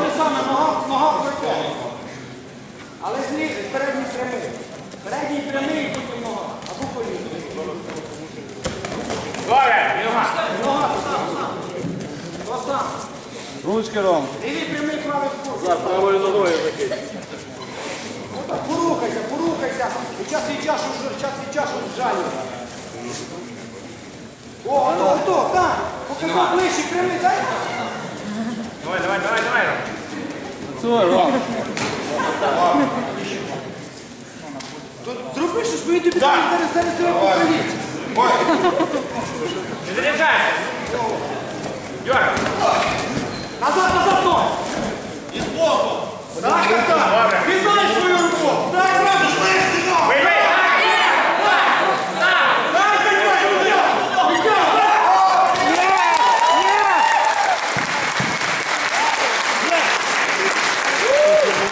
Же саме, нога, нога пройде. Але зліз, передній прямий. Передній прямий, потім нога. Або коліно. Добре, нога. Нога сам, сам. То сам. Ручки, Ром. Лівий прямий, правий курс. За правою ногою такий. І час від часу, час від часу зжалюй. О, ото, ото, так. Показав ближче, прямий, дай. Давай, давай, давай, давай. Працюй, Ром. Зроби щось, бо він тобі зараз, зараз, зараз тебе покалічить. Не заряджайся. Дьоргай. Назад, назад, ноги. І збоку. Так, так,